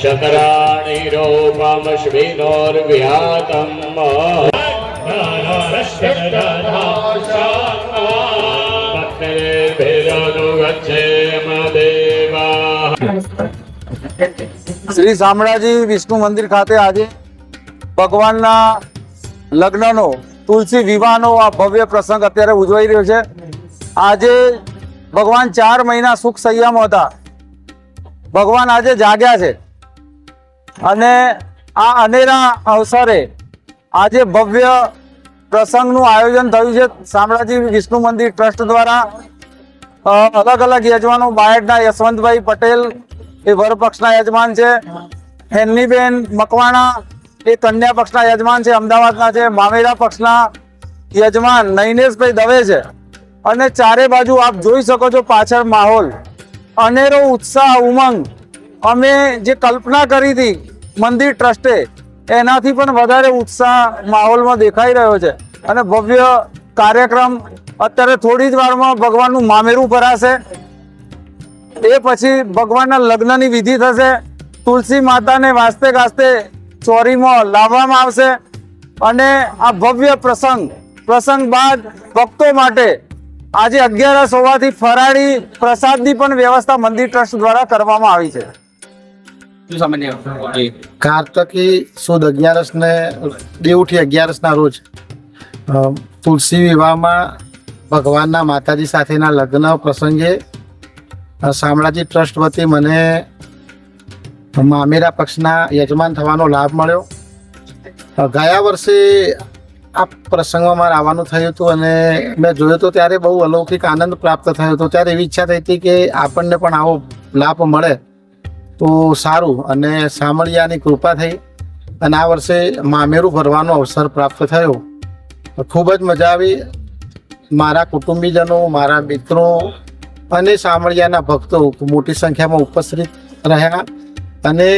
नक्षत्राणि रूपमश्विनोर्व्यातम् भक्तिभिरनुगच्छेम देवाः શ્રી શામળાજી વિષ્ણુ મંદિર ખાતે આજે ભગવાનના લગ્નનો તુલસી વિવાહનો આ ભવ્ય પ્રસંગ અત્યારે ઉજવાઈ રહ્યો છે આજે ભગવાન ચાર મહિના સુખ સંયમ હતા ભગવાન આજે જાગ્યા છે અને આ અનેરા અવસરે આજે ભવ્ય પ્રસંગનું આયોજન થયું છે. શામળાજી વિષ્ણુ મંદિર ટ્રસ્ટ દ્વારા અલગ અલગ યજમાનો બાયડના યશવંતભાઈ પટેલ એ વરપક્ષના યજમાન છે. હેન્નીબેન મકવાણા એ કન્યા પક્ષના યજમાન છે. અમદાવાદના છે. મામેરા પક્ષના યજમાન નૈનેશભાઈ દવે છે. અને ચારે બાજુ આપ જોઈ શકો છો પાછળ માહોલ. અનેરો ઉત્સાહ, ઉમંગ અમે જે કલ્પના કરી હતી મંદિર ટ્રસ્ટે, એનાથી પણ વધારે ઉત્સાહ માહોલમાં દેખાઈ રહ્યો છે. અને ભવ્ય કાર્યક્રમ અત્યારે થોડી જ વારમાં ભગવાનનું મામેરું ભરાશે. એ પછી ભગવાનના લગ્નની વિધિ થશે. તુલસી માતાને વાસ્તે ગાસ્તે ચોરીમાં લાવવામાં આવશે. અને આ ભવ્ય પ્રસંગ પ્રસંગ બાદ ભક્તો માટે આજે અગિયારસ હોવાથી ફરાળી પ્રસાદની પણ વ્યવસ્થા મંદિર ટ્રસ્ટ દ્વારા કરવામાં આવી છે. કાર્તકી સુદ અગિયારસ ને દેવઠી અગિયારસ ના રોજ તુલસી વિવાહમાં ભગવાનના માતાજી સાથેના લગ્ન પ્રસંગે શામળાજી ટ્રસ્ટ વતી મને મામેરા પક્ષના યજમાન થવાનો લાભ મળ્યો. ગયા વર્ષે આ પ્રસંગમાં મારે આવવાનું થયું હતું અને મેં જોયું તો ત્યારે બહુ અલૌકિક આનંદ પ્રાપ્ત થયો હતો. ત્યારે એવી ઈચ્છા થઈ હતી કે આપણને પણ આવો લાભ મળે. તો સારું અને સામળિયાની કૃપા થઈ અને આ વર્ષે મામેરું ભરવાનો અવસર પ્રાપ્ત થયો. ખૂબ જ મજા આવી. મારા કુટુંબીજનો, મારા મિત્રો અને સામળિયાના ભક્તો મોટી સંખ્યામાં ઉપસ્થિત રહ્યા અને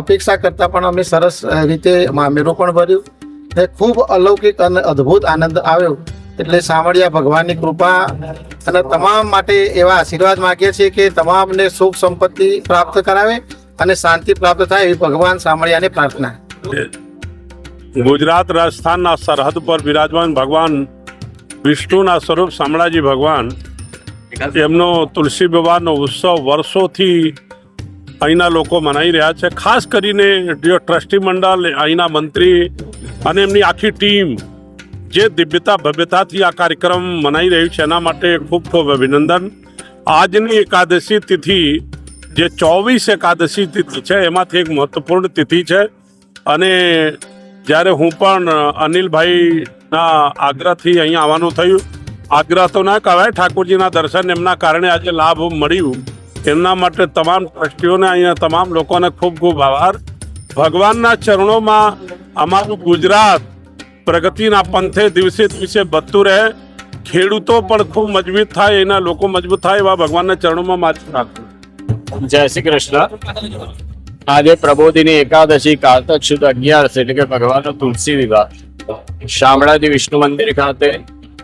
અપેક્ષા કરતાં પણ અમે સરસ રીતે મામેરું પણ ભર્યું ને ખૂબ અલૌકિક અને અદ્ભુત આનંદ આવ્યો. એટલે સાંભળ્યા ભગવાનની કૃપા અને તમામ માટે એવા આશીર્વાદ માગીએ છીએ કે તમામને સુખ સંપત્તિ પ્રાપ્ત કરાવે અને શાંતિ પ્રાપ્ત થાય એવી ભગવાન સામળિયાની પ્રાર્થના. ગુજરાત રાજસ્થાનના સરહદ પર બિરાજમાન ભગવાન વિષ્ણુના સ્વરૂપ શામળાજી ભગવાન, એમનો તુલસી વિવાહનો ઉત્સવ વર્ષોથી અહીંના લોકો મનાઈ રહ્યા છે. ખાસ કરીને ટ્રસ્ટી મંડળ, અહીંના મંત્રી અને એમની આખી ટીમ જે દિવ્યતા, ભવ્યતાથી આ કાર્યક્રમ મનાઈ રહ્યું છે, એના માટે ખૂબ ખૂબ અભિનંદન. આજની એકાદશી તિથિ, જે ચોવીસ એકાદશી તિથિ છે, એમાંથી એક મહત્વપૂર્ણ તિથિ છે. અને જ્યારે હું પણ અનિલભાઈના આગ્રહથી અહીંયા આવવાનું થયું, આગ્રહ તો ના કહેવાય, ઠાકોરજીના દર્શન એમના કારણે આજે લાભ મળ્યું. એમના માટે તમામ ટ્રસ્ટીઓને અહીંયા તમામ લોકોને ખૂબ ખૂબ આભાર. ભગવાનના ચરણોમાં અમારું ગુજરાત પ્રગતિના પંથે દિવસે દિવસે વધતું રહે. ખેડૂતો પણ ખૂબ મજબૂત થાય, એના લોકો મજબૂત થાય એવા ભગવાનના ચરણોમાં માથું રાખવું જય શ્રી કૃષ્ણ. આજે પ્રબોધિની એકાદશી કાર્તક શુદ્ધ અગિયારસ એટલે કે ભગવાનનો તુલસી વિવાહ. શામળાજી વિષ્ણુ મંદિર ખાતે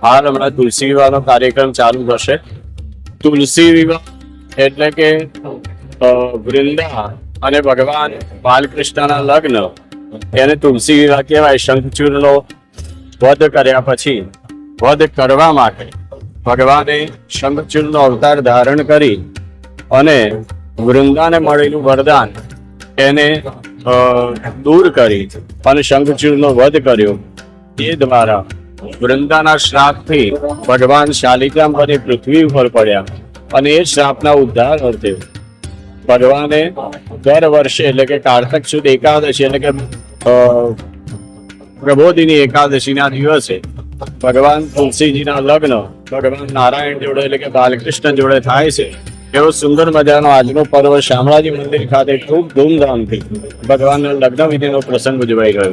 હાલ હમણાં તુલસી વિવાહનો કાર્યક્રમ ચાલુ થશે. તુલસી વિવાહ એટલે કે વૃંદા અને ભગવાન બાલકૃષ્ણના લગ્ન એને તુલસી વિવાહ કહેવાય, શંખચૂરનો વધ કર્યા પછી વધ કરવા માટે ભગવાને શંખચૂરનો અવતાર ધારણ કરી અને વૃંદાને મળેલું વરદાન એને દૂર કરી અને શંખચૂરનો વધ કર્યો. એ દ્વારા વૃંદાના શ્રાપથી ભગવાન શાલિગ્રામપતિ પૃથ્વી ઉપર પડ્યા અને એ શ્રાપના ઉદ્ધાર અર્થે ભગવાને દર વર્ષે એટલે કે કારતક સુદ એકાદશી એટલે કે પ્રબોધિની એકાદશીના દિવસે ભગવાન તુલસીજીના લગ્ન, ભગવાન નારાયણ જોડે એટલે કે બાલકૃષ્ણ જોડે થાય છે. એવો સુંદર મજાનો આજનો પર્વ શામળાજી મંદિર ખાતે ખૂબ ધૂમધામથી ભગવાનના લગ્ન વિધિનો પ્રસંગ ઉજવાઈ છે